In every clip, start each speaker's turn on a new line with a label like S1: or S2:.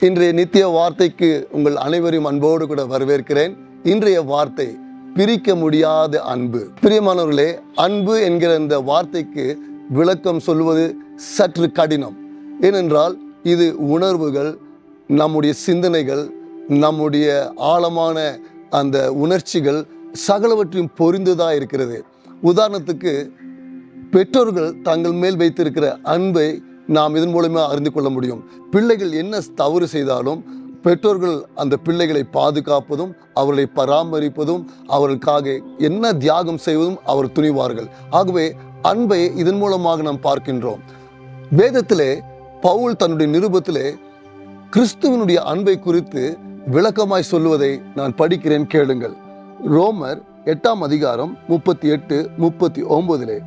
S1: இன்றைய நித்திய வார்த்தைக்கு உங்கள் அனைவரையும் அன்போடு கூட வரவேற்கிறேன். இன்றைய வார்த்தை பிரிக்க முடியாத அன்பு. பிரியமானவர்களே அன்பு என்கிற இந்த வார்த்தைக்கு விளக்கம் சொல்வது சற்று கடினம். ஏனென்றால் இது உணர்வுகள் நம்முடைய சிந்தனைகள் நம்முடைய ஆழமான அந்த உணர்ச்சிகள் சகலவற்றையும் பொரிந்ததா இருக்கிறது. உதாரணத்துக்கு பெற்றோர்கள் தங்கள் மேல் வைத்திருக்கிற அன்பை நாம் இதன் மூலமாக அறிந்து கொள்ள முடியும். பிள்ளைகள் என்ன தவறு செய்தாலும் பெற்றோர்கள் அந்த பிள்ளைகளை பாதுகாப்பதும் அவர்களை பராமரிப்பதும் அவர்களுக்காக என்ன தியாகம் செய்வதும் அவர் துணிவார்கள். ஆகவே அன்பை இதன் மூலமாக நாம் பார்க்கின்றோம். வேதத்திலே பவுல் தன்னுடைய நிருபத்திலே கிறிஸ்துவனுடைய அன்பை குறித்து விளக்கமாய் சொல்லுவதை நான் படிக்கிறேன் கேளுங்கள். ரோமர் எட்டாம் அதிகாரம் முப்பத்தி எட்டு முப்பத்தி ஒன்பதிலே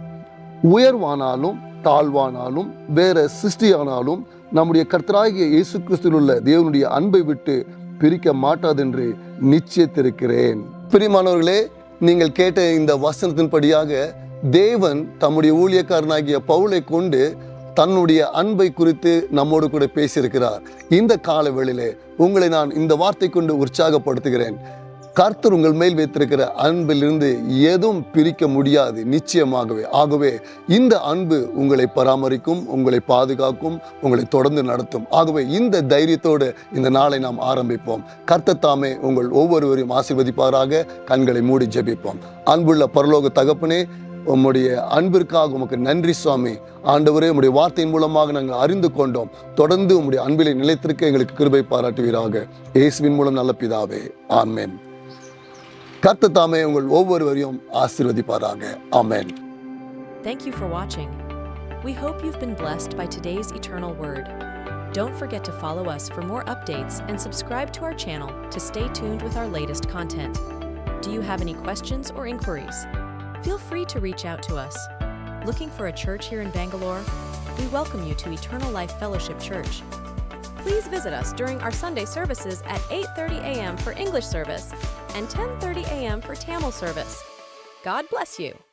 S1: உயர்வானாலும் தாழ்வானாலும் வேற சிருஷ்டியானாலும் நம்முடைய கர்த்தராகிய இயேசு கிறிஸ்துவில் உள்ள தேவனுடைய அன்பை விட்டு பிரிக்க மாட்டாதென்று நிச்சயத்திருக்கிறேன். பிரியமானவர்களே நீங்கள் கேட்ட இந்த வசனத்தின்படியாக தேவன் தம்முடைய ஊழியக்காரனாகிய பவுலை கொண்டு தன்னுடைய அன்பை குறித்து நம்மோடு கூட பேசியிருக்கிறார். இந்த காலவெளியிலே உங்களை நான் இந்த வார்த்தை கொண்டு உற்சாகப்படுத்துகிறேன். கர்த்தர் உங்கள் மேல் வைத்திருக்கிற அன்பிலிருந்து எதுவும் பிரிக்க முடியாது நிச்சயமாகவே. ஆகவே இந்த அன்பு உங்களை பராமரிக்கும் உங்களை பாதுகாக்கும் உங்களை தொடர்ந்து நடத்தும். ஆகவே இந்த தைரியத்தோடு இந்த நாளை நாம் ஆரம்பிப்போம். கர்த்தத்தாமே உங்கள் ஒவ்வொருவரையும் ஆசிர்வதிப்பாராக. கண்களை மூடி ஜெபிப்போம். அன்புள்ள பரலோக தகப்பனே உம்முடைய அன்பிற்காக உமக்கு நன்றி சுவாமி. ஆண்டவரே உம்முடைய வார்த்தையின் மூலமாக நாங்கள் அறிந்து கொண்டோம். தொடர்ந்து உம்முடைய அன்பிலை நிலைத்திருக்க எங்களுக்கு கிருபை பாராட்டுவீராக. இயேசுவின் மூலம் நல்ல பிதாவே. ஆன்மேன் கர்த்தர் தாமே உங்கள் ஒவ்வொருவரையும் ஆசீர்வதிப்பாராக ஆமென்
S2: Thank you for watching. We hope you've been blessed by today's eternal word. Don't forget to follow us for more updates and subscribe to our channel to stay tuned with our latest content. Do you have any questions or inquiries? Feel free to reach out to us. Looking for a church here in Bangalore? We welcome you to Eternal Life Fellowship Church. Please visit us during our Sunday services at 8:30 a.m. for English service and 10:30 a.m. for Tamil service. God bless you.